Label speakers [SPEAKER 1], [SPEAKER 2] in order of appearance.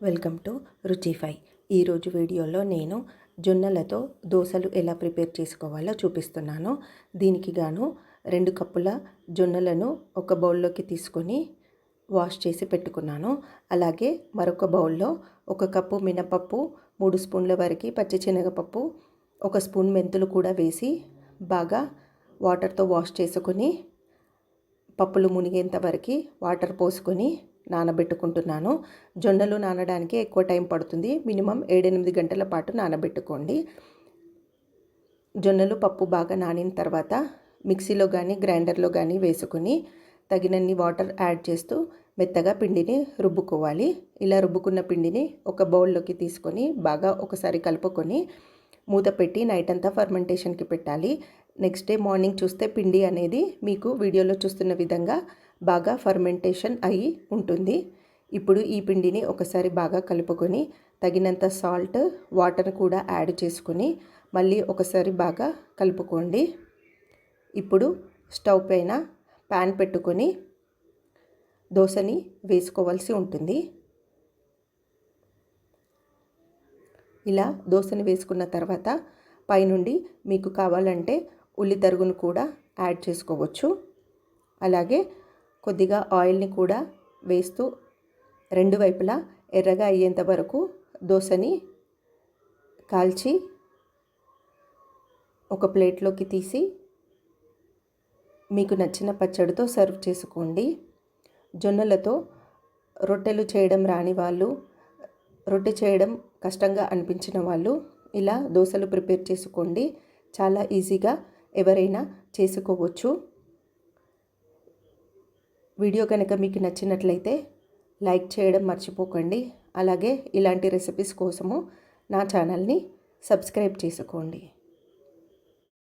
[SPEAKER 1] Welcome to రుచిఫై ఈరోజు వీడియోలో నేను జొన్నలతో దోశలు ఎలా ప్రిపేర్ చేసుకోవాలో చూపిస్తున్నాను. దీనికి గాను రెండు కప్పుల జొన్నలను ఒక బౌల్లోకి తీసుకొని వాష్ చేసి పెట్టుకున్నాను. అలాగే మరొక బౌల్లో ఒక కప్పు మినపప్పు మూడు స్పూన్ల వరకు పచ్చిశనగపప్పు ఒక స్పూన్ మెంతులు కూడా వేసి బాగా వాటర్తో వాష్ చేసుకొని పప్పులు మునిగేంత వరకు వాటర్ పోసుకొని నానబెట్టుకుంటున్నాను. జొన్నలు నానడానికి ఎక్కువ టైం పడుతుంది. మినిమం ఏడెనిమిది గంటల పాటు నానబెట్టుకోండి. జొన్నలు పప్పు బాగా నానిన తర్వాత మిక్సీలో కానీ గ్రైండర్లో కానీ వేసుకుని తగినన్ని వాటర్ యాడ్ చేస్తూ మెత్తగా పిండిని రుబ్బుకోవాలి. ఇలా రుబ్బుకున్న పిండిని ఒక బౌల్లోకి తీసుకొని బాగా ఒకసారి కలుపుకొని మూత పెట్టి నైట్ అంతా ఫర్మెంటేషన్కి పెట్టాలి. నెక్స్ట్ డే మార్నింగ్ చూస్తే పిండి అనేది మీకు వీడియోలో చూస్తున్న విధంగా బాగా ఫర్మెంటేషన్ అయి ఉంటుంది. ఇప్పుడు ఈ పిండిని ఒకసారి బాగా కలుపుకొని తగినంత సాల్ట్ వాటర్ కూడా యాడ్ చేసుకొని మళ్ళీ ఒకసారి బాగా కలుపుకోండి. ఇప్పుడు స్టవ్ పైన ప్యాన్ పెట్టుకొని దోశని వేసుకోవాల్సి ఉంటుంది. ఇలా దోశని వేసుకున్న తర్వాత పైనుండి మీకు కావాలంటే ఉల్లి తరుగును కూడా యాడ్ చేసుకోవచ్చు. అలాగే కొద్దిగా ఆయిల్ని కూడా వేస్తూ రెండు వైపులా ఎర్రగా అయ్యేంత వరకు దోశని కాల్చి ఒక ప్లేట్లోకి తీసి మీకు నచ్చిన పచ్చడితో సర్వ్ చేసుకోండి. జొన్నలతో రొట్టెలు చేయడం రాని వాళ్ళు రొట్టె చేయడం కష్టంగా అనిపించిన వాళ్ళు ఇలా దోశలు ప్రిపేర్ చేసుకోండి. చాలా ఈజీగా ఎవరైనా చేసుకోవచ్చు. వీడియో కనుక మీకు నచ్చినట్లయితే లైక్ చేయడం మర్చిపోకండి. అలాగే ఇలాంటి రెసిపీస్ కోసము నా ఛానల్ని సబ్స్క్రైబ్ చేసుకోండి.